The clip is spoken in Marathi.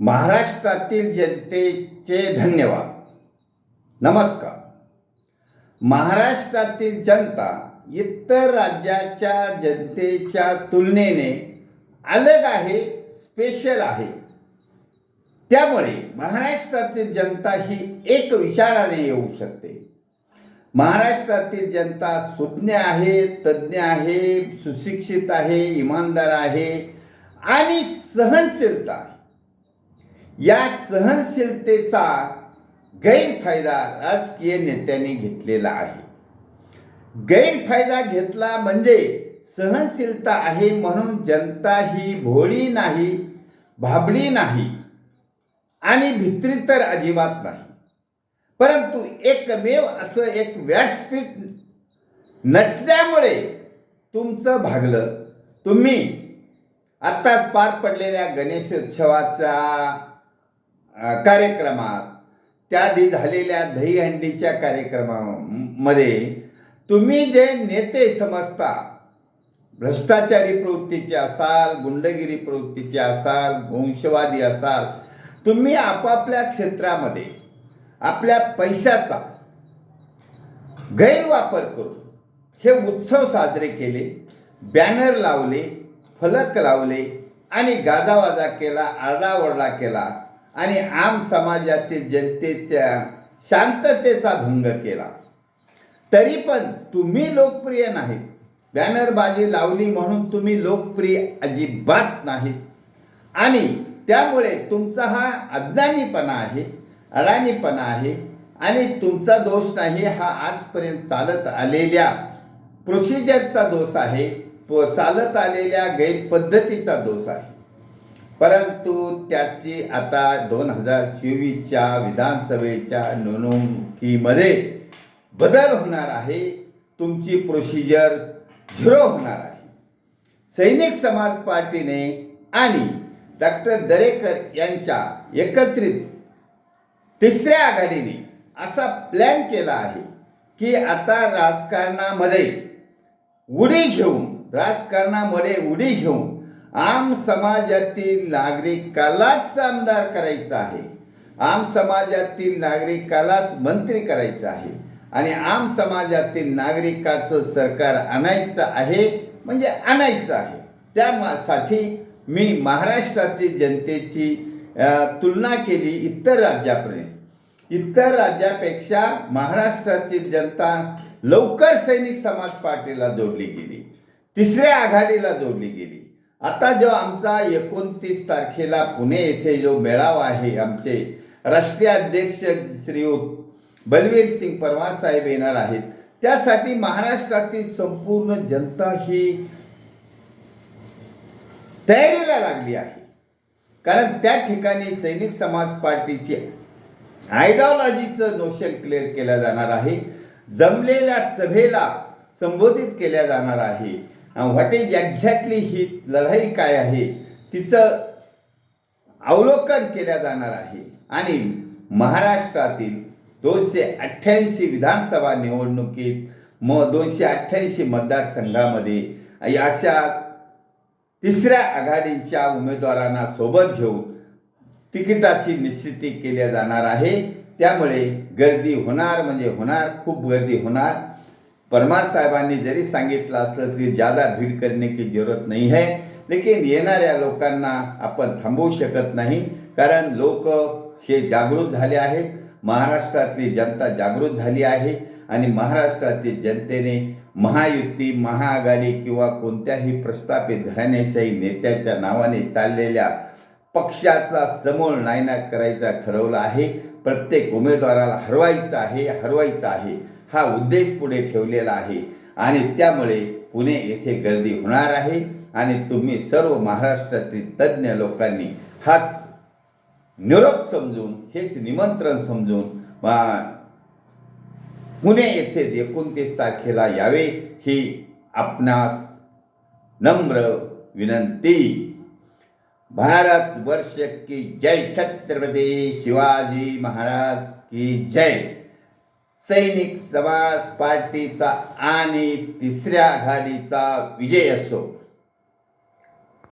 महाराष्ट्रातील जनतेचे धन्यवाद. नमस्कार. महाराष्ट्रातील जनता इतर राज्याच्या जनतेच्या तुलनेने अलग आहे स्पेशल आहे. त्यामुळे महाराष्ट्रातील जनता ही एक विचाराने येऊ शकते. महाराष्ट्रातील जनता सुज्ञ आहे तज्ज्ञ आहे सुशिक्षित आहे इमानदार आहे आणि सहनशीलता आहे. या सहनशीलतेचा गैरफायदा राजकीय नेत्यांनी घेतलेला आहे. गैरफायदा घेतला म्हणजे सहनशीलता आहे म्हणून जनता ही भोळी नाही भाबडी नाही आणि भित्री तर अजिबात नाही. परंतु एकमेव असं एक व्यासपीठ नसल्यामुळे तुमचं भागलं. तुम्ही आत्ताच पार पडलेल्या गणेशोत्सवाचा कार्यक्रमात. त्या आधी झालेल्या दहीहंडीच्या कार्यक्रमामध्ये तुम्ही जे नेते समजता भ्रष्टाचारी प्रवृत्तीचे असाल गुंडगिरी प्रवृत्तीचे असाल वंशवादी असाल तुम्ही आपापल्या क्षेत्रामध्ये आपल्या पैशाचा गैरवापर करून हे उत्सव साजरे केले बॅनर लावले फलक लावले आणि गाजावाजा केला आरडाओरडा केला आणि आम समाजातील जनतेच्या शांततेचा भंग केला. तरी पण तुम्ही लोकप्रिय नाही बॅनरबाजी लावली म्हणून तुम्ही लोकप्रिय अजिबात नाही आणि त्यामुळे तुमचा हा अज्ञानीपणा आहे अडाणीपणा आहे आणि तुमचा दोष नाही हा आजपर्यंत चालत आलेल्या प्रोसिजरचा दोष आहे प- चालत आलेल्या गैरपद्धतीचा दोष आहे. परंतु त्याची आता दोन हजार चोवीसच्या विधानसभेच्या निवडणुकीमध्ये बदल होणार आहे. तुमची प्रोसिजर झिरो होणार आहे. सैनिक समाज पार्टीने आणि डॉक्टर दरेकर यांच्या एकत्रित तिसऱ्या आघाडीने असा प्लॅन केला आहे की आता राजकारणामध्ये उडी घेऊन राजकारणामध्ये उडी घेऊन आम समाजातील नागरिकालाच आमदार करायचा आहे. आम समाजातील नागरिकालाच मंत्री करायचं आहे. आणि आम समाजातील नागरिकाचं सरकार आणायचं आहे म्हणजे आणायचं आहे. त्यासाठी मी महाराष्ट्रातील जनतेची तुलना केली इतर राज्यापर्यंत. इतर राज्यापेक्षा महाराष्ट्राची जनता लवकर सैनिक समाज पार्टीला जोडली गेली. तिसऱ्या आघाडीला जोडली गेली. आता जो आमचा एकोणतीस तारखेला पुणे येथे जो मेळावा आहे आमचे राष्ट्रीय अध्यक्ष श्रीयुत बलवीर सिंग परमार साहेब येणार आहेत. त्यासाठी महाराष्ट्रातील संपूर्ण जनता ही तयारीला लागली आहे. कारण त्या ठिकाणी सैनिक समाज पार्टीची आयडिओलॉजीचं नोशन क्लिअर केलं जाणार आहे. जमलेल्या सभेला संबोधित केल्या जाणार आहे. व्हॉट इज एक्झॅक्टली ही लढाई काय आहे? तिचं अवलोकन केल्या जाणार आहे. आणि महाराष्ट्रातील दोनशे अठ्ठ्याऐंशी विधानसभा निवडणुकीत म दोनशे अठ्ठ्याऐंशी मतदारसंघामध्ये अशा तिसऱ्या आघाडीच्या उमेदवारांना सोबत घेऊन तिकिटाची निश्चिती केल्या जाणार आहे. त्यामुळे गर्दी होणार म्हणजे होणार खूप गर्दी होणार. परमार साहेबांनी जरी सांगितलं असलं तरी जादा भीड करणे की जरूरत नाही है लेकिन येणाऱ्या लोकांना आपण थांबवू शकत नाही. कारण लोक हे जागृत झाले आहेत. महाराष्ट्रातली जनता जागृत झाली आहे. आणि महाराष्ट्रातील जनतेने महायुती महाआघाडी किंवा कोणत्याही प्रस्थापित घराण्याशाही नेत्याच्या नावाने चाललेल्या पक्षाचा समूळ नायनाट करायचा ठरवला आहे. प्रत्येक उमेदवाराला हरवायचं आहे हरवायचं आहे. हा उद्देश पुढे ठेवलेला आहे. आणि त्यामुळे पुणे येथे गर्दी होणार आहे. आणि तुम्ही सर्व महाराष्ट्रातील तज्ज्ञ लोकांनी हाच निरोप समजून हेच निमंत्रण समजून पुणे येथे एकोणतीस तारखेला यावे ही आपणास नम्र विनंती. भारत वर्ष की जय छत्रपती शिवाजी महाराज की जय. सैनिक समाज पार्टीचा आणि तिसऱ्या आघाडीचा विजय असो.